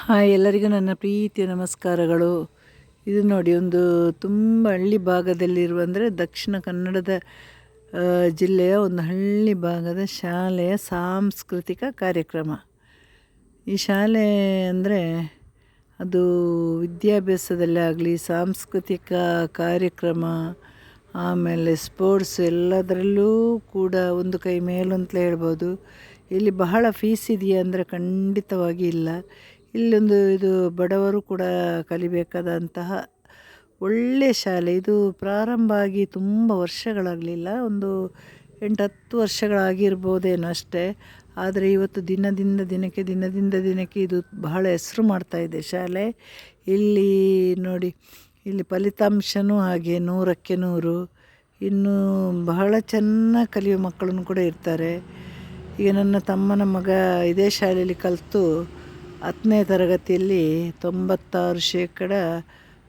Hi ಎಲ್ಲರಿಗೂ ನನ್ನ ಪ್ರೀತಿಯ ನಮಸ್ಕಾರಗಳು. ಇದು ನೋಡಿ ಒಂದು ತುಂಬ ಹಳ್ಳಿ ಭಾಗದಲ್ಲಿರುವ ಅಂದರೆ ದಕ್ಷಿಣ ಕನ್ನಡದ ಜಿಲ್ಲೆಯ ಒಂದು ಹಳ್ಳಿ ಭಾಗದ ಶಾಲೆಯ ಸಾಂಸ್ಕೃತಿಕ ಕಾರ್ಯಕ್ರಮ. ಈ ಶಾಲೆ ಅಂದರೆ ಅದು ವಿದ್ಯಾಭ್ಯಾಸದಲ್ಲೇ ಆಗಲಿ, ಸಾಂಸ್ಕೃತಿಕ ಕಾರ್ಯಕ್ರಮ, ಆಮೇಲೆ ಸ್ಪೋರ್ಟ್ಸ್ ಎಲ್ಲದರಲ್ಲೂ ಕೂಡ ಒಂದು ಕೈ ಮೇಲು ಅಂತಲೇ ಹೇಳ್ಬೋದು. ಇಲ್ಲಿ ಬಹಳ ಫೀಸ್ ಇದೆಯಾ ಅಂದರೆ ಖಂಡಿತವಾಗಿ ಇಲ್ಲ. ಇಲ್ಲೊಂದು ಇದು ಬಡವರು ಕೂಡ ಕಲಿಬೇಕಾದಂತಹ ಒಳ್ಳೆಯ ಶಾಲೆ. ಇದು ಪ್ರಾರಂಭ ಆಗಿ ತುಂಬ ವರ್ಷಗಳಾಗಲಿಲ್ಲ. ಒಂದು ಎಂಟು ಹತ್ತು ವರ್ಷಗಳಾಗಿರ್ಬೋದೇನೋ ಅಷ್ಟೇ. ಆದರೆ ಇವತ್ತು ದಿನದಿಂದ ದಿನಕ್ಕೆ ದಿನದಿಂದ ದಿನಕ್ಕೆ ಇದು ಬಹಳ ಹೆಸರು ಮಾಡ್ತಾಯಿದೆ ಶಾಲೆ. ಇಲ್ಲಿ ನೋಡಿ, ಇಲ್ಲಿ ಫಲಿತಾಂಶನೂ ಹಾಗೆ ನೂರಕ್ಕೆ ನೂರು. ಇನ್ನೂ ಬಹಳ ಚೆನ್ನಾಗಿ ಕಲಿಯೋ ಮಕ್ಕಳನ್ನು ಕೂಡ ಇರ್ತಾರೆ. ಈಗ ನನ್ನ ತಮ್ಮನ ಮಗ ಇದೇ ಶಾಲೆಯಲ್ಲಿ ಕಲಿತು ಹತ್ತನೇ ತರಗತಿಯಲ್ಲಿ ತೊಂಬತ್ತಾರು ಶೇಕಡ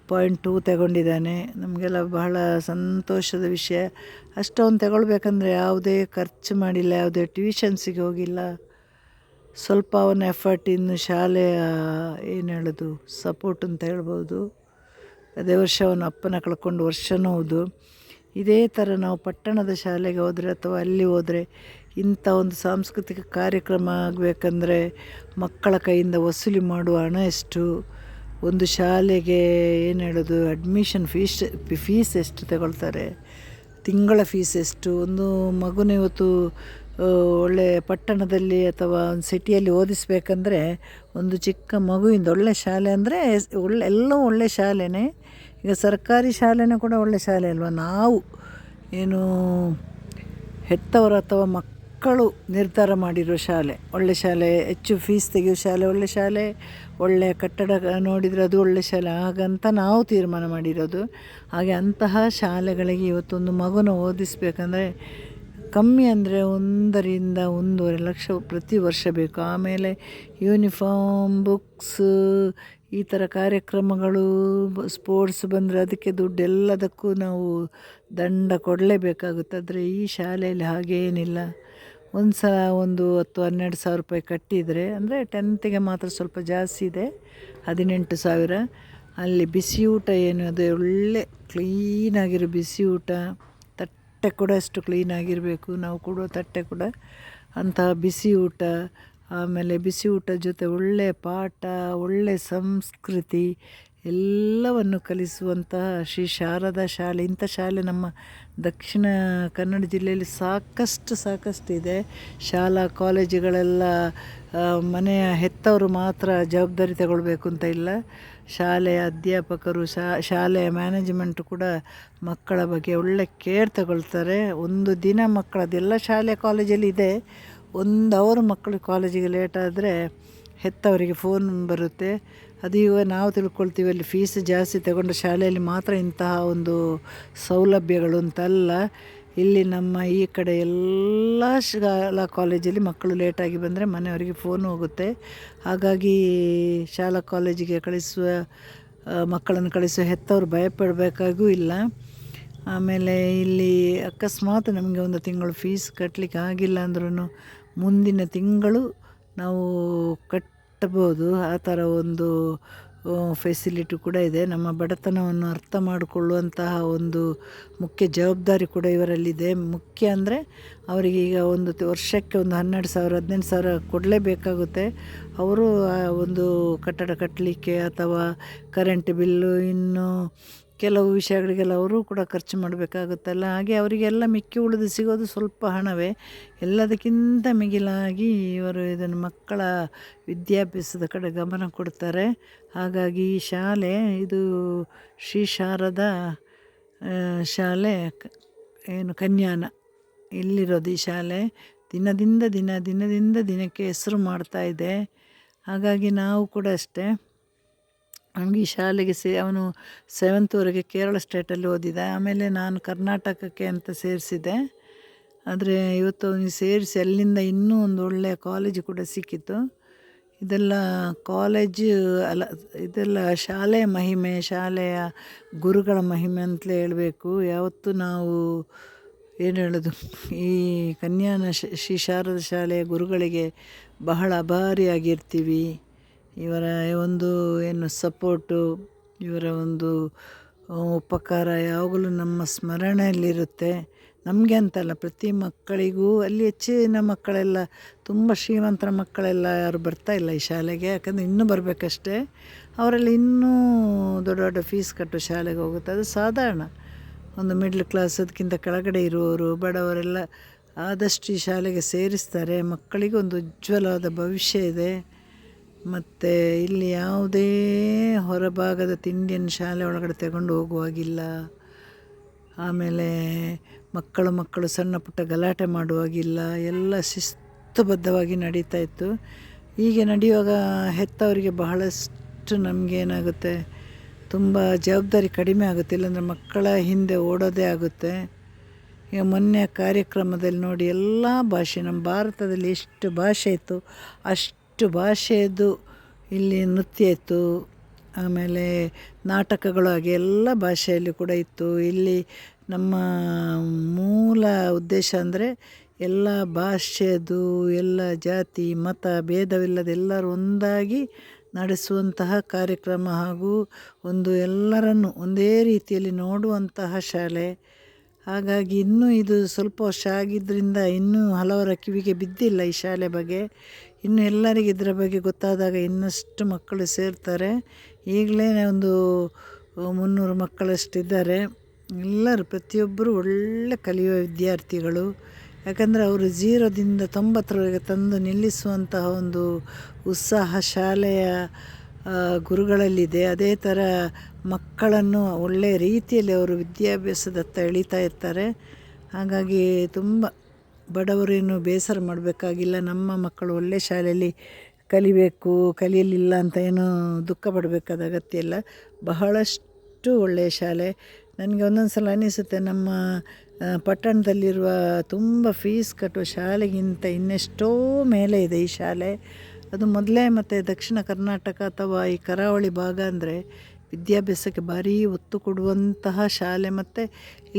ಪಾಯಿಂಟ್ ಟೂ ತಗೊಂಡಿದ್ದಾನೆ. ನಮಗೆಲ್ಲ ಬಹಳ ಸಂತೋಷದ ವಿಷಯ. ಅಷ್ಟೊಂದು ತಗೊಳ್ಬೇಕಂದ್ರೆ ಯಾವುದೇ ಖರ್ಚು ಮಾಡಿಲ್ಲ, ಯಾವುದೇ ಟ್ಯೂಷನ್ಸಿಗೆ ಹೋಗಿಲ್ಲ. ಸ್ವಲ್ಪ ಅವನ ಎಫರ್ಟ್ ಇನ್ನು ಶಾಲೆಯ ಏನು ಹೇಳೋದು ಸಪೋರ್ಟ್ ಅಂತ ಹೇಳ್ಬೋದು. ಅದೇ ವರ್ಷ ಅವನ ಅಪ್ಪನ ಕಳ್ಕೊಂಡು ವರ್ಷನೂ ಹೌದು. ಇದೇ ಥರ ನಾವು ಪಟ್ಟಣದ ಶಾಲೆಗೆ ಹೋದರೆ ಅಥವಾ ಅಲ್ಲಿ ಹೋದರೆ ಇಂಥ ಒಂದು ಸಾಂಸ್ಕೃತಿಕ ಕಾರ್ಯಕ್ರಮ ಆಗಬೇಕಂದ್ರೆ ಮಕ್ಕಳ ಕೈಯಿಂದ ವಸೂಲಿ ಮಾಡುವ ಹಣ ಎಷ್ಟು? ಒಂದು ಶಾಲೆಗೆ ಏನು ಹೇಳೋದು? ಅಡ್ಮಿಷನ್ ಫೀಸ್ ಫೀಸ್ ಎಷ್ಟು ತಗೊಳ್ತಾರೆ? ತಿಂಗಳ ಫೀಸ್ ಎಷ್ಟು? ಒಂದು ಮಗುನ ಇವತ್ತು ಒಳ್ಳೆ ಪಟ್ಟಣದಲ್ಲಿ ಅಥವಾ ಒಂದು ಸಿಟಿಯಲ್ಲಿ ಓದಿಸ್ಬೇಕಂದ್ರೆ ಒಂದು ಚಿಕ್ಕ ಮಗುವಿಂದ ಒಳ್ಳೆ ಶಾಲೆ ಅಂದರೆ ಒಳ್ಳೆ, ಎಲ್ಲವೂ ಒಳ್ಳೆ ಶಾಲೆನೇ. ಈಗ ಸರ್ಕಾರಿ ಶಾಲೆನೇ ಕೂಡ ಒಳ್ಳೆ ಶಾಲೆ ಅಲ್ವ? ನಾವು ಏನು ಹೆತ್ತವರು ಅಥವಾ ಮಕ್ಕಳು ನಿರ್ಧಾರ ಮಾಡಿರೋ ಶಾಲೆ. ಒಳ್ಳೆ ಶಾಲೆ, ಹೆಚ್ಚು ಫೀಸ್ ತೆಗೆಯೋ ಶಾಲೆ, ಒಳ್ಳೆ ಶಾಲೆ ಒಳ್ಳೆಯ ಕಟ್ಟಡ ನೋಡಿದರೆ ಅದು ಒಳ್ಳೆ ಶಾಲೆ. ಹಾಗಂತ ನಾವು ತೀರ್ಮಾನ ಮಾಡಿರೋದು. ಹಾಗೆ ಅಂತಹ ಶಾಲೆಗಳಿಗೆ ಇವತ್ತೊಂದು ಮಗುನ ಓದಿಸ್ಬೇಕಂದ್ರೆ ಕಮ್ಮಿ ಅಂದರೆ ಒಂದರಿಂದ ಒಂದೂವರೆ ಲಕ್ಷ ಪ್ರತಿ ವರ್ಷ ಬೇಕು. ಆಮೇಲೆ ಯೂನಿಫಾರ್ಮ್ ಬುಕ್ಸ್ ಈ ಥರ ಕಾರ್ಯಕ್ರಮಗಳು ಸ್ಪೋರ್ಟ್ಸ್ ಬಂದರೆ ಅದಕ್ಕೆ ದುಡ್ಡು ಎಲ್ಲದಕ್ಕೂ ನಾವು ದಂಡ ಕೊಡಲೇಬೇಕಾಗುತ್ತೆ. ಆದರೆ ಈ ಶಾಲೆಯಲ್ಲಿ ಹಾಗೇನಿಲ್ಲ. ಒಂದು ಸಲ ಒಂದು ಹತ್ತು ಹನ್ನೆರಡು ಸಾವಿರ ರೂಪಾಯಿ ಕಟ್ಟಿದರೆ, ಅಂದರೆ ಟೆಂತಿಗೆ ಮಾತ್ರ ಸ್ವಲ್ಪ ಜಾಸ್ತಿ ಇದೆ, ಹದಿನೆಂಟು ಸಾವಿರ. ಅಲ್ಲಿ ಬಿಸಿ ಊಟ ಏನು, ಅದೇ ಒಳ್ಳೆ ಕ್ಲೀನಾಗಿರೋ ಬಿಸಿ ಊಟ, ತಟ್ಟೆ ಕೂಡ ಅಷ್ಟು ಕ್ಲೀನಾಗಿರಬೇಕು ನಾವು ಕೊಡೋ ತಟ್ಟೆ ಕೂಡ ಅಂತಹ ಬಿಸಿ ಊಟ, ಆಮೇಲೆ ಬಿಸಿ ಊಟ ಜೊತೆ ಒಳ್ಳೆಯ ಪಾಠ ಒಳ್ಳೆಯ ಸಂಸ್ಕೃತಿ ಎಲ್ಲವನ್ನು ಕಲಿಸುವಂತಹ ಶ್ರೀ ಶಾರದಾ ಶಾಲೆ. ಇಂಥ ಶಾಲೆ ನಮ್ಮ ದಕ್ಷಿಣ ಕನ್ನಡ ಜಿಲ್ಲೆಯಲ್ಲಿ ಸಾಕಷ್ಟು ಸಾಕಷ್ಟು ಇದೆ. ಶಾಲಾ ಕಾಲೇಜುಗಳೆಲ್ಲ ಮನೆಯ ಹೆತ್ತವರು ಮಾತ್ರ ಜವಾಬ್ದಾರಿ ತಗೊಳ್ಬೇಕು ಅಂತ ಇಲ್ಲ. ಶಾಲೆಯ ಅಧ್ಯಾಪಕರು ಶಾಲೆಯ ಮ್ಯಾನೇಜ್ಮೆಂಟ್ ಕೂಡ ಮಕ್ಕಳ ಬಗ್ಗೆ ಒಳ್ಳೆ ಕೇರ್ ತಗೊಳ್ತಾರೆ. ಒಂದು ದಿನ ಮಕ್ಕಳದೆಲ್ಲ ಶಾಲೆ ಕಾಲೇಜಲ್ಲಿ ಇದೆ. ಒಂದು ಅವರು ಮಕ್ಕಳು ಕಾಲೇಜಿಗೆ ಲೇಟ್ ಆದರೆ ಹೆತ್ತವರಿಗೆ ಫೋನ್ ಬರುತ್ತೆ. ಅದು ಈಗ ನಾವು ತಿಳ್ಕೊಳ್ತೀವಿ, ಅಲ್ಲಿ ಫೀಸ್ ಜಾಸ್ತಿ ತಗೊಂಡ ಶಾಲೆಯಲ್ಲಿ ಮಾತ್ರ ಇಂತಹ ಒಂದು ಸೌಲಭ್ಯಗಳು ಅಂತಲ್ಲ. ಇಲ್ಲಿ ನಮ್ಮ ಈ ಕಡೆ ಎಲ್ಲ ಶಾಲಾ ಕಾಲೇಜಲ್ಲಿ ಮಕ್ಕಳು ಲೇಟಾಗಿ ಬಂದರೆ ಮನೆಯವರಿಗೆ ಫೋನ್ ಹೋಗುತ್ತೆ. ಹಾಗಾಗಿ ಶಾಲಾ ಕಾಲೇಜಿಗೆ ಕಳಿಸುವ ಮಕ್ಕಳನ್ನು ಕಳಿಸುವ ಹೆತ್ತವರು ಭಯಪಡಬೇಕಾಗೂ ಇಲ್ಲ. ಆಮೇಲೆ ಇಲ್ಲಿ ಅಕಸ್ಮಾತ್ ನಮಗೆ ಒಂದು ತಿಂಗಳು ಫೀಸ್ ಕಟ್ಟಲಿಕ್ಕೆ ಆಗಿಲ್ಲ ಅಂದ್ರೂ ಮುಂದಿನ ತಿಂಗಳು ನಾವು ಕಟ್ಟಬೋದು ಆ ಥರ ಒಂದು ಫೆಸಿಲಿಟಿ ಕೂಡ ಇದೆ. ನಮ್ಮ ಬಡತನವನ್ನು ಅರ್ಥ ಮಾಡಿಕೊಳ್ಳುವಂತಹ ಒಂದು ಮುಖ್ಯ ಜವಾಬ್ದಾರಿ ಕೂಡ ಇವರಲ್ಲಿದೆ. ಮುಖ್ಯ ಅಂದರೆ ಅವರಿಗೆ ಈಗ ಒಂದು ವರ್ಷಕ್ಕೆ ಒಂದು ಹನ್ನೆರಡು ಸಾವಿರ, ಹದಿನೆಂಟು ಸಾವಿರ ಕೊಡಲೇಬೇಕಾಗುತ್ತೆ. ಅವರು ಒಂದು ಕಟ್ಟಡ ಕಟ್ಟಲಿಕ್ಕೆ ಅಥವಾ ಕರೆಂಟ್ ಬಿಲ್ಲು ಇನ್ನು ಕೆಲವು ವಿಷಯಗಳಿಗೆಲ್ಲ ಅವರು ಕೂಡ ಖರ್ಚು ಮಾಡಬೇಕಾಗುತ್ತಲ್ಲ. ಹಾಗೆ ಅವರಿಗೆಲ್ಲ ಮಿಕ್ಕಿ ಉಳಿದು ಸಿಗೋದು ಸ್ವಲ್ಪ ಹಣವೇ. ಎಲ್ಲದಕ್ಕಿಂತ ಮಿಗಿಲಾಗಿ ಇವರು ಇದನ್ನು ಮಕ್ಕಳ ವಿದ್ಯಾಭ್ಯಾಸದ ಕಡೆ ಗಮನ ಕೊಡ್ತಾರೆ. ಹಾಗಾಗಿ ಈ ಶಾಲೆ, ಇದು ಶ್ರೀ ಶಾರದ ಶಾಲೆ ಏನು ಕನ್ಯಾನ. ಇಲ್ಲಿರೋದು ಈ ಶಾಲೆ? ದಿನದಿಂದ ದಿನ, ದಿನದಿಂದ ದಿನಕ್ಕೆ ಹೆಸರು ಮಾಡ್ತಾ ಇದೆ. ಹಾಗಾಗಿ ನಾವು ಕೂಡ ಅಷ್ಟೇ. ಅವನಿಗೆ ಈ ಶಾಲೆಗೆ ಸೇ, ಅವನು ಸೆವೆಂತ್ವರೆಗೆ ಕೇರಳ ಸ್ಟೇಟಲ್ಲಿ ಓದಿದ. ಆಮೇಲೆ ನಾನು ಕರ್ನಾಟಕಕ್ಕೆ ಅಂತ ಸೇರಿಸಿದೆ. ಆದರೆ ಇವತ್ತು ಅವನಿಗೆ ಸೇರಿಸಿ ಅಲ್ಲಿಂದ ಇನ್ನೂ ಒಂದು ಒಳ್ಳೆಯ ಕಾಲೇಜು ಕೂಡ ಸಿಕ್ಕಿತ್ತು. ಇದೆಲ್ಲ ಕಾಲೇಜು ಅಲ್ಲ, ಇದೆಲ್ಲ ಶಾಲೆಯ ಮಹಿಮೆ, ಶಾಲೆಯ ಗುರುಗಳ ಮಹಿಮೆ ಅಂತಲೇ ಹೇಳಬೇಕು. ಯಾವತ್ತೂ ನಾವು ಏನು ಹೇಳೋದು? ಈ ಕನ್ಯಾನ ಶ್ರೀ ಶಾರದ ಶಾಲೆಯ ಗುರುಗಳಿಗೆ ಬಹಳ ಅಭಾರಿಯಾಗಿರ್ತೀವಿ. ಇವರ ಒಂದು ಏನು ಸಪೋರ್ಟು ಇವರ ಒಂದು ಉಪಕಾರ ಯಾವಾಗಲೂ ನಮ್ಮ ಸ್ಮರಣೆಯಲ್ಲಿರುತ್ತೆ. ನಮಗೆ ಅಂತಲ್ಲ, ಪ್ರತಿ ಮಕ್ಕಳಿಗೂ, ಅಲ್ಲಿ ಹೆಚ್ಚಿನ ಮಕ್ಕಳೆಲ್ಲ, ತುಂಬ ಶ್ರೀಮಂತರ ಮಕ್ಕಳೆಲ್ಲ ಯಾರು ಬರ್ತಾ ಇಲ್ಲ ಈ ಶಾಲೆಗೆ, ಯಾಕಂದರೆ ಇನ್ನೂ ಬರಬೇಕಷ್ಟೇ. ಅವರಲ್ಲಿ ಇನ್ನೂ ದೊಡ್ಡ ದೊಡ್ಡ ಫೀಸ್ ಕಟ್ಟು ಶಾಲೆಗೆ ಹೋಗುತ್ತೆ. ಅದು ಸಾಧಾರಣ. ಒಂದು ಮಿಡ್ಲ್ ಕ್ಲಾಸ್ ಅದಕ್ಕಿಂತ ಕೆಳಗಡೆ ಇರುವವರು, ಬಡವರೆಲ್ಲ ಆದಷ್ಟು ಈ ಶಾಲೆಗೆ ಸೇರಿಸ್ತಾರೆ. ಮಕ್ಕಳಿಗೆ ಒಂದು ಉಜ್ವಲವಾದ ಭವಿಷ್ಯ ಇದೆ. ಮತ್ತು ಇಲ್ಲಿ ಯಾವುದೇ ಹೊರಭಾಗದ ತಿಂಡಿಯನ್ನು ಶಾಲೆ ಒಳಗಡೆ ತಗೊಂಡು ಹೋಗುವಾಗಿಲ್ಲ. ಆಮೇಲೆ ಮಕ್ಕಳು ಮಕ್ಕಳು ಸಣ್ಣ ಪುಟ್ಟ ಗಲಾಟೆ ಮಾಡುವಾಗಿಲ್ಲ. ಎಲ್ಲ ಶಿಸ್ತುಬದ್ಧವಾಗಿ ನಡೀತಾ ಇತ್ತು. ಹೀಗೆ ನಡೆಯುವಾಗ ಹೆತ್ತವರಿಗೆ ಬಹಳಷ್ಟು ನಮಗೇನಾಗುತ್ತೆ ತುಂಬ ಜವಾಬ್ದಾರಿ ಕಡಿಮೆ ಆಗುತ್ತೆ. ಇಲ್ಲಾಂದರೆ ಮಕ್ಕಳ ಹಿಂದೆ ಓಡೋದೇ ಆಗುತ್ತೆ. ಈಗ ಮೊನ್ನೆ ಕಾರ್ಯಕ್ರಮದಲ್ಲಿ ನೋಡಿ ಎಲ್ಲ ಭಾಷೆ, ನಮ್ಮ ಭಾರತದಲ್ಲಿ ಎಷ್ಟು ಭಾಷೆ ಇತ್ತು ಅಷ್ಟು ಭಾಷೆಯದ್ದು, ಇಲ್ಲಿ ನೃತ್ಯ ಇತ್ತು, ಆಮೇಲೆ ನಾಟಕಗಳು ಹಾಗೆ ಎಲ್ಲ ಭಾಷೆಯಲ್ಲಿ ಕೂಡ ಇತ್ತು. ಇಲ್ಲಿ ನಮ್ಮ ಮೂಲ ಉದ್ದೇಶ ಅಂದರೆ ಎಲ್ಲ ಭಾಷೆಯದು ಎಲ್ಲ ಜಾತಿ, ಮತ, ಭೇದವಿಲ್ಲದೆ ಎಲ್ಲರೂ ಒಂದಾಗಿ ನಡೆಸುವಂತಹ ಕಾರ್ಯಕ್ರಮ ಹಾಗೂ ಒಂದು ಎಲ್ಲರನ್ನು ಒಂದೇ ರೀತಿಯಲ್ಲಿ ನೋಡುವಂತಹ ಶಾಲೆ. ಹಾಗಾಗಿ ಇನ್ನೂ ಇದು ಸ್ವಲ್ಪ ವರ್ಷ ಆಗಿದ್ದರಿಂದ ಇನ್ನೂ ಹಲವರ ಕಿವಿಗೆ ಬಿದ್ದಿಲ್ಲ ಈ ಶಾಲೆ ಬಗ್ಗೆ. ಇನ್ನು ಎಲ್ಲರಿಗೆ ಇದರ ಬಗ್ಗೆ ಗೊತ್ತಾದಾಗ ಇನ್ನಷ್ಟು ಮಕ್ಕಳು ಸೇರ್ತಾರೆ. ಈಗಲೇ ಒಂದು ಮುನ್ನೂರು ಮಕ್ಕಳಷ್ಟಿದ್ದಾರೆ. ಎಲ್ಲರೂ ಪ್ರತಿಯೊಬ್ಬರು ಒಳ್ಳೆ ಕಲಿಯುವ ವಿದ್ಯಾರ್ಥಿಗಳು. ಯಾಕಂದರೆ ಅವರು ಜೀರೋದಿಂದ ತೊಂಬತ್ತರವರೆಗೆ ತಂದು ನಿಲ್ಲಿಸುವಂತಹ ಒಂದು ಉತ್ಸಾಹ ಶಾಲೆಯ ಗುರುಗಳಲ್ಲಿದೆ. ಅದೇ ಥರ ಮಕ್ಕಳನ್ನು ಒಳ್ಳೆಯ ರೀತಿಯಲ್ಲಿ ಅವರು ವಿದ್ಯಾಭ್ಯಾಸದತ್ತ ಎಳಿತಾ ಇರ್ತಾರೆ. ಹಾಗಾಗಿ ತುಂಬ ಬಡವರೇನು ಬೇಸರ ಮಾಡಬೇಕಾಗಿಲ್ಲ, ನಮ್ಮ ಮಕ್ಕಳು ಒಳ್ಳೆ ಶಾಲೆಯಲ್ಲಿ ಕಲಿಬೇಕು, ಕಲಿಯಲಿಲ್ಲ ಅಂತ ಏನು ದುಃಖ ಪಡಬೇಕಾದ ಅಗತ್ಯ ಇಲ್ಲ. ಬಹಳಷ್ಟು ಒಳ್ಳೆಯ ಶಾಲೆ. ನನಗೆ ಒಂದೊಂದು ಸಲ ಅನಿಸುತ್ತೆ, ನಮ್ಮ ಪಟ್ಟಣದಲ್ಲಿರುವ ತುಂಬ ಫೀಸ್ ಕಟ್ಟುವ ಶಾಲೆಗಿಂತ ಇನ್ನೆಷ್ಟೋ ಮೇಲೆ ಇದೆ ಈ ಶಾಲೆ. ಅದು ಮೊದಲೇ ಮತ್ತು ದಕ್ಷಿಣ ಕರ್ನಾಟಕ ಅಥವಾ ಈ ಕರಾವಳಿ ಭಾಗ ಅಂದರೆ ವಿದ್ಯಾಭ್ಯಾಸಕ್ಕೆ ಭಾರೀ ಒತ್ತು ಕೊಡುವಂತಹ ಶಾಲೆ. ಮತ್ತು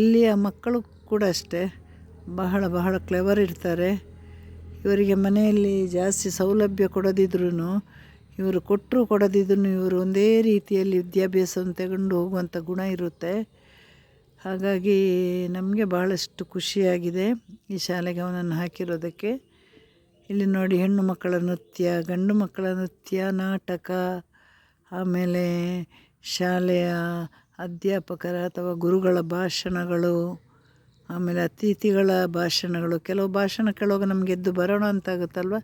ಇಲ್ಲಿಯ ಮಕ್ಕಳು ಕೂಡ ಅಷ್ಟೇ. ಬಹಳ ಬಹಳ ಕ್ಲೆವರ್ ಇರ್ತಾರೆ. ಇವರಿಗೆ ಮನೆಯಲ್ಲಿ ಜಾಸ್ತಿ ಸೌಲಭ್ಯ ಕೊಡದಿದ್ರೂ ಇವರು ಕೊಟ್ಟರು ಕೊಡದಿದ್ರೂ ಇವರು ಒಂದೇ ರೀತಿಯಲ್ಲಿ ವಿದ್ಯಾಭ್ಯಾಸವನ್ನು ತಗೊಂಡು ಹೋಗುವಂಥ ಗುಣ ಇರುತ್ತೆ. ಹಾಗಾಗಿ ನಮಗೆ ಭಾಳಷ್ಟು ಖುಷಿಯಾಗಿದೆ ಈ ಶಾಲೆಗೆ ಅವನನ್ನು ಹಾಕಿರೋದಕ್ಕೆ. ಇಲ್ಲಿ ನೋಡಿ ಹೆಣ್ಣು ಮಕ್ಕಳ ನೃತ್ಯ, ಗಂಡು ಮಕ್ಕಳ ನೃತ್ಯ, ನಾಟಕ, ಆಮೇಲೆ ಶಾಲೆಯ ಅಧ್ಯಾಪಕರ ಅಥವಾ ಗುರುಗಳ ಭಾಷಣಗಳು. ಆಮೇಲೆ ಅತಿಥಿಗಳ ಭಾಷಣಗಳು, ಕೆಲವು ಭಾಷಣ ಕೇಳುವಾಗ ನಮಗೆ ಎದ್ದು ಬರೋಣ ಅಂತ ಆಗುತ್ತಲ್ವ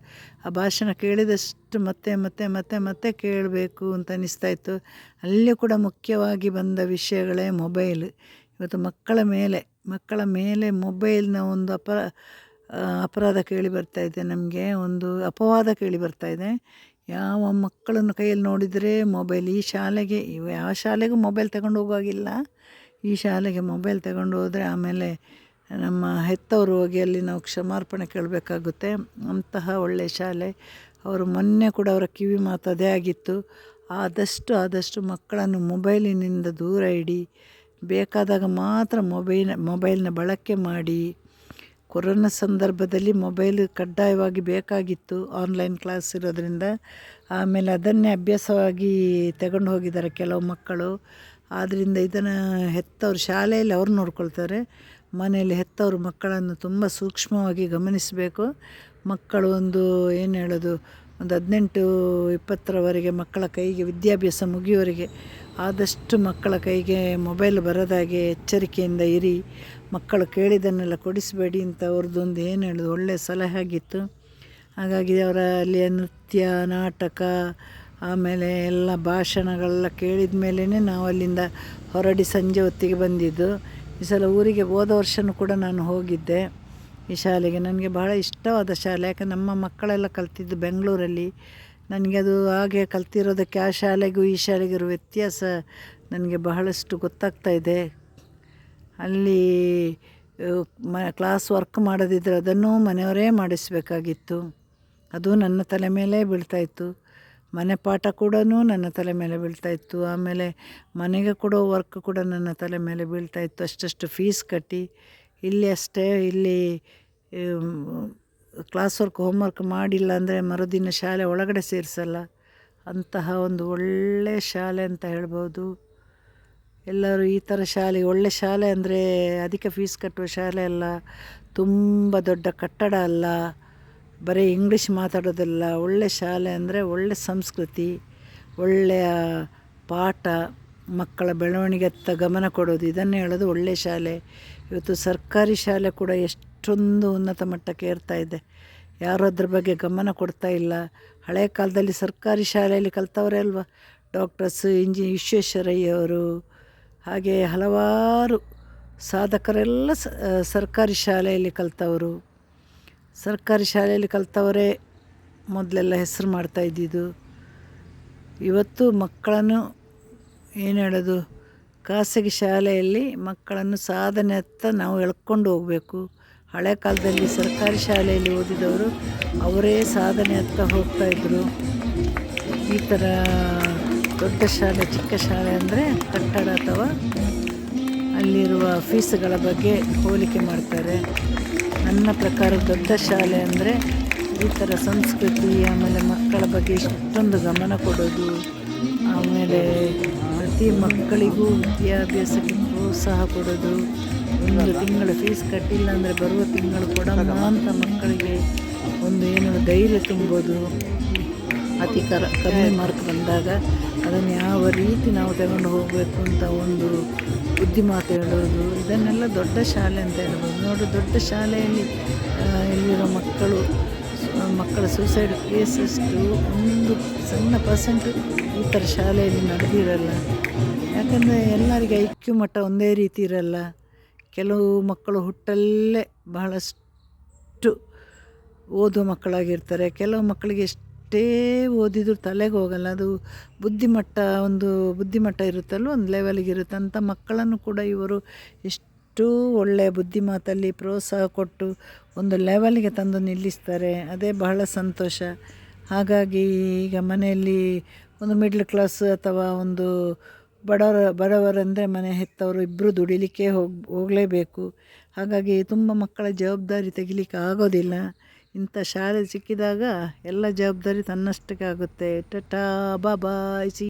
ಆ ಭಾಷಣ ಕೇಳಿದಷ್ಟು ಮತ್ತೆ ಮತ್ತೆ ಮತ್ತೆ ಮತ್ತೆ ಕೇಳಬೇಕು ಅಂತ ಅನಿಸ್ತಾ ಇತ್ತು. ಅಲ್ಲಿ ಕೂಡ ಮುಖ್ಯವಾಗಿ ಬಂದ ವಿಷಯಗಳೇ ಮೊಬೈಲ್. ಇವತ್ತು ಮಕ್ಕಳ ಮೇಲೆ ಮಕ್ಕಳ ಮೇಲೆ ಮೊಬೈಲ್ನ ಒಂದು ಅಪ ಅಪರಾಧ ಕೇಳಿ ಬರ್ತಾ ಇದೆ. ನಮಗೆ ಒಂದು ಅಪವಾದ ಕೇಳಿ ಬರ್ತಾ ಇದೆ. ಯಾವ ಮಕ್ಕಳನ್ನು ಕೈಯಲ್ಲಿ ನೋಡಿದರೆ ಮೊಬೈಲ್, ಈ ಶಾಲೆಗೆ ಯಾವ ಶಾಲೆಗೂ ಮೊಬೈಲ್ ತಗೊಂಡು ಹೋಗುವಾಗಿಲ್ಲ. ಈ ಶಾಲೆಗೆ ಮೊಬೈಲ್ ತಗೊಂಡು ಹೋದರೆ ಆಮೇಲೆ ನಮ್ಮ ಹೆತ್ತವರು ಹೋಗಿ ಅಲ್ಲಿ ನಾವು ಕ್ಷಮಾರ್ಪಣೆ ಕೇಳಬೇಕಾಗುತ್ತೆ. ಅಂತಹ ಒಳ್ಳೆಯ ಶಾಲೆ. ಅವರು ಮೊನ್ನೆ ಕೂಡ ಅವರ ಕಿವಿ ಮಾತು ಅದೇ ಆಗಿತ್ತು. ಆದಷ್ಟು ಆದಷ್ಟು ಮಕ್ಕಳನ್ನು ಮೊಬೈಲಿನಿಂದ ದೂರ ಇಡಿ, ಬೇಕಾದಾಗ ಮಾತ್ರ ಮೊಬೈಲ್, ಮೊಬೈಲ್ನ ಬಳಕೆ ಮಾಡಿ. ಕೊರೋನಾ ಸಂದರ್ಭದಲ್ಲಿ ಮೊಬೈಲ್ ಕಡ್ಡಾಯವಾಗಿ ಬೇಕಾಗಿತ್ತು. ಆನ್ಲೈನ್ ಕ್ಲಾಸ್ ಇರೋದರಿಂದ ಆಮೇಲೆ ಅದನ್ನೇ ಅಭ್ಯಾಸವಾಗಿ ತಗೊಂಡು ಹೋಗಿದ್ದಾರೆ ಕೆಲವು ಮಕ್ಕಳು. ಆದ್ದರಿಂದ ಇದನ್ನು ಹೆತ್ತವರು ಶಾಲೆಯಲ್ಲಿ ಅವ್ರು ನೋಡ್ಕೊಳ್ತಾರೆ. ಮನೆಯಲ್ಲಿ ಹೆತ್ತವರು ಮಕ್ಕಳನ್ನು ತುಂಬ ಸೂಕ್ಷ್ಮವಾಗಿ ಗಮನಿಸಬೇಕು. ಮಕ್ಕಳು ಒಂದು, ಏನು ಹೇಳೋದು, ಒಂದು ಹದಿನೆಂಟು, ಇಪ್ಪತ್ತರವರೆಗೆ ಮಕ್ಕಳ ಕೈಗೆ ವಿದ್ಯಾಭ್ಯಾಸ ಮುಗಿಯುವವರೆಗೆ ಆದಷ್ಟು ಮಕ್ಕಳ ಕೈಗೆ ಮೊಬೈಲ್ ಬರೋದಾಗೆ ಎಚ್ಚರಿಕೆಯಿಂದ ಇರಿ. ಮಕ್ಕಳು ಕೇಳಿದ್ದನ್ನೆಲ್ಲ ಕೊಡಿಸಬೇಡಿ ಅಂತ ಅವ್ರದ್ದೊಂದು ಏನು ಹೇಳೋದು ಒಳ್ಳೆಯ ಸಲಹೆ ಆಗಿತ್ತು. ಹಾಗಾಗಿ ಅವರ ಅಲ್ಲಿಯ ನೃತ್ಯ, ನಾಟಕ ಆಮೇಲೆ ಎಲ್ಲ ಭಾಷಣಗಳೆಲ್ಲ ಕೇಳಿದ ಮೇಲೇ ನಾವು ಅಲ್ಲಿಂದ ಹೊರಡಿ ಸಂಜೆ ಹೊತ್ತಿಗೆ ಬಂದಿದ್ದು. ಈ ಸಲ ಊರಿಗೆ ಹೋದ ವರ್ಷವೂ ಕೂಡ ನಾನು ಹೋಗಿದ್ದೆ. ಈ ಶಾಲೆಗೆ ನನಗೆ ಬಹಳ ಇಷ್ಟವಾದ ಶಾಲೆ ಯಾಕೆ ನಮ್ಮ ಮಕ್ಕಳೆಲ್ಲ ಕಲ್ತಿದ್ದು ಬೆಂಗಳೂರಲ್ಲಿ. ನನಗೆ ಅದು ಹಾಗೆ ಕಲ್ತಿರೋದಕ್ಕೆ ಆ ಶಾಲೆಗೂ ಈ ಶಾಲೆಗೂ ವ್ಯತ್ಯಾಸ ನನಗೆ ಬಹಳಷ್ಟು ಗೊತ್ತಾಗ್ತಾ ಇದೆ. ಅಲ್ಲಿ, ಮ, ಕ್ಲಾಸ್ ವರ್ಕ್ ಮಾಡೋದಿದ್ರೆ ಅದನ್ನು ಮನೆಯವರೇ ಮಾಡಿಸಬೇಕಾಗಿತ್ತು. ಅದು ನನ್ನ ತಲೆ ಮೇಲೆ ಬೀಳ್ತಾಯಿತ್ತು ಮನೆ ಪಾಠ ಕೂಡ ನನ್ನ ತಲೆ ಮೇಲೆ ಬೀಳ್ತಾಯಿತ್ತು ಆಮೇಲೆ ಮನೆಗೆ ಕೊಡೋ ವರ್ಕ್ ಕೂಡ ನನ್ನ ತಲೆ ಮೇಲೆ ಬೀಳ್ತಾಯಿತ್ತು ಅಷ್ಟಷ್ಟು ಫೀಸ್ ಕಟ್ಟಿ ಇಲ್ಲಿ ಅಷ್ಟೇ, ಇಲ್ಲಿ ಕ್ಲಾಸ್ ವರ್ಕ್ ಹೋಮ್ವರ್ಕ್ ಮಾಡಿಲ್ಲ ಅಂದರೆ ಮರುದಿನ ಶಾಲೆ ಒಳಗಡೆ ಸೇರಿಸಲ್ಲ. ಅಂತಹ ಒಂದು ಒಳ್ಳೆಯ ಶಾಲೆ ಅಂತ ಹೇಳ್ಬೋದು. ಎಲ್ಲರೂ ಈ ಥರ ಶಾಲೆ, ಒಳ್ಳೆ ಶಾಲೆ ಅಂದರೆ ಅಧಿಕ ಫೀಸ್ ಕಟ್ಟುವ ಶಾಲೆ ಅಲ್ಲ. ತುಂಬ ದೊಡ್ಡ ಕಟ್ಟಡ ಅಲ್ಲ. ಬರೀ ಇಂಗ್ಲೀಷ್ ಮಾತಾಡೋದಿಲ್ಲ, ಒಳ್ಳೆ ಶಾಲೆ ಅಂದರೆ ಒಳ್ಳೆ ಸಂಸ್ಕೃತಿ ಒಳ್ಳೆಯ ಪಾಠ, ಮಕ್ಕಳ ಬೆಳವಣಿಗೆತ್ತ ಗಮನ ಕೊಡೋದು, ಇದನ್ನು ಹೇಳೋದು ಒಳ್ಳೆಯ ಶಾಲೆ. ಇವತ್ತು ಸರ್ಕಾರಿ ಶಾಲೆ ಕೂಡ ಎಷ್ಟೊಂದು ಉನ್ನತ ಮಟ್ಟಕ್ಕೆ ಏರ್ತಾ ಇದೆ. ಯಾರು ಅದ್ರ ಬಗ್ಗೆ ಗಮನ ಕೊಡ್ತಾ ಇಲ್ಲ. ಹಳೆಯ ಕಾಲದಲ್ಲಿ ಸರ್ಕಾರಿ ಶಾಲೆಯಲ್ಲಿ ಕಲ್ತವರೇ ಅಲ್ವಾ? ಡಾಕ್ಟರ್ಸ್, ಇಂಜಿ, ವಿಶ್ವೇಶ್ವರಯ್ಯವರು, ಹಾಗೆ ಹಲವಾರು ಸಾಧಕರೆಲ್ಲ ಸರ್ಕಾರಿ ಶಾಲೆಯಲ್ಲಿ ಕಲ್ತವರು. ಸರ್ಕಾರಿ ಶಾಲೆಯಲ್ಲಿ ಕಲಿತವರೇ ಮೊದಲೆಲ್ಲ ಹೆಸರು ಮಾಡ್ತಾ ಇದ್ದಿದ್ದು. ಇವತ್ತು ಮಕ್ಕಳನ್ನು ಏನು ಹೇಳೋದು? ಖಾಸಗಿ ಶಾಲೆಯಲ್ಲಿ ಮಕ್ಕಳನ್ನು ಸಾಧನೆ ಸಾಧನೆಯತ್ತ ನಾವು ಎಳ್ಕೊಂಡು ಹೋಗಬೇಕು. ಹಳೆ ಕಾಲದಲ್ಲಿ ಸರ್ಕಾರಿ ಶಾಲೆಯಲ್ಲಿ ಓದಿದವರು ಅವರೇ ಸಾಧನೆಯತ್ತ ಹೋಗ್ತಾಯಿದ್ರು ಈ ಥರ ದೊಡ್ಡ ಶಾಲೆ, ಚಿಕ್ಕ ಶಾಲೆ ಅಂದರೆ ಕಟ್ಟಡ ಅಥವಾ ಅಲ್ಲಿರುವ ಫೀಸ್ಗಳ ಬಗ್ಗೆ ಹೋಲಿಕೆ ಮಾಡ್ತಾರೆ. ನನ್ನ ಪ್ರಕಾರ ದೊಡ್ಡ ಶಾಲೆ ಅಂದರೆ ಈ ಥರ ಸಂಸ್ಕೃತಿ, ಆಮೇಲೆ ಮಕ್ಕಳ ಬಗ್ಗೆ ಇಷ್ಟೊಂದು ಗಮನ ಕೊಡೋದು, ಆಮೇಲೆ ಪ್ರತಿ ಮಕ್ಕಳಿಗೂ ವಿದ್ಯಾಭ್ಯಾಸಕ್ಕೆ ಪ್ರೋತ್ಸಾಹ ಕೊಡೋದು, ಒಂದು ತಿಂಗಳು ಫೀಸ್ ಕಟ್ಟಿಲ್ಲ ಅಂದರೆ ಬರುವ ತಿಂಗಳು ಕೊಡಮ್ಮ ಅಂತ ಮಕ್ಕಳಿಗೆ ಒಂದು ಏನು ಧೈರ್ಯ ತುಂಬೋದು. ಅತಿ ಕರ ಕಮ್ಮಿ ಮಾರ್ಕ್ ಬಂದಾಗ ಅದನ್ನು ಯಾವ ರೀತಿ ನಾವು ತಗೊಂಡು ಹೋಗಬೇಕು ಅಂತ ಒಂದು ಬುದ್ಧಿ ಮಾತು ಹೇಳೋದು, ಇದನ್ನೆಲ್ಲ ದೊಡ್ಡ ಶಾಲೆ ಅಂತ ಹೇಳ್ಬೋದು. ನೋಡಿ, ದೊಡ್ಡ ಶಾಲೆಯಲ್ಲಿ ಇಲ್ಲಿರೋ ಮಕ್ಕಳು ಮಕ್ಕಳ ಸೂಸೈಡ್ ಕೇಸಷ್ಟು ಒಂದು ಸಣ್ಣ ಪರ್ಸೆಂಟ್ ಈ ಥರ ಶಾಲೆಯಲ್ಲಿ ನಡೆದಿರಲ್ಲ. ಯಾಕಂದರೆ ಎಲ್ಲರಿಗೆ ಐಕ್ಯು ಕ್ಯೂ ಮಟ್ಟ ಒಂದೇ ರೀತಿ ಇರಲ್ಲ. ಕೆಲವು ಮಕ್ಕಳು ಹುಟ್ಟಲ್ಲೇ ಬಹಳಷ್ಟು ಓದುವ ಮಕ್ಕಳಾಗಿರ್ತಾರೆ. ಕೆಲವು ಮಕ್ಕಳಿಗೆ ಎಷ್ಟೇ ಓದಿದ್ರು, ತಲೆಗೆ ಹೋಗಲ್ಲ. ಅದು ಬುದ್ಧಿಮಟ್ಟ, ಒಂದು ಬುದ್ಧಿಮಟ್ಟ ಇರುತ್ತಲ್ಲೋ ಒಂದು ಲೆವೆಲಿಗೆ ಇರುತ್ತೆ. ಅಂಥ ಮಕ್ಕಳನ್ನು ಕೂಡ ಇವರು ಎಷ್ಟು ಒಳ್ಳೆಯ ಬುದ್ಧಿಮಾತಲ್ಲಿ ಪ್ರೋತ್ಸಾಹ ಕೊಟ್ಟು ಒಂದು ಲೆವೆಲ್ಗೆ ತಂದು ನಿಲ್ಲಿಸ್ತಾರೆ. ಅದೇ ಬಹಳ ಸಂತೋಷ. ಹಾಗಾಗಿ ಈಗ ಮನೆಯಲ್ಲಿ ಒಂದು ಮಿಡ್ಲ್ ಕ್ಲಾಸ್ ಅಥವಾ ಒಂದು ಬಡವರ ಬಡವರಂದರೆ ಮನೆ ಹೆತ್ತವರು ಇಬ್ಬರು ದುಡಿಲಿಕ್ಕೆ ಹೋಗಿ, ಹೋಗಲೇಬೇಕು. ಹಾಗಾಗಿ ತುಂಬ ಮಕ್ಕಳ ಜವಾಬ್ದಾರಿ ತೆಗಿಲಿಕ್ಕೆ ಆಗೋದಿಲ್ಲ. ಇಂಥ ಶಾಲೆ ಸಿಕ್ಕಿದಾಗ ಎಲ್ಲ ಜವಾಬ್ದಾರಿ ತನ್ನಷ್ಟಕ್ಕೆ ಆಗುತ್ತೆ. Tata bye see.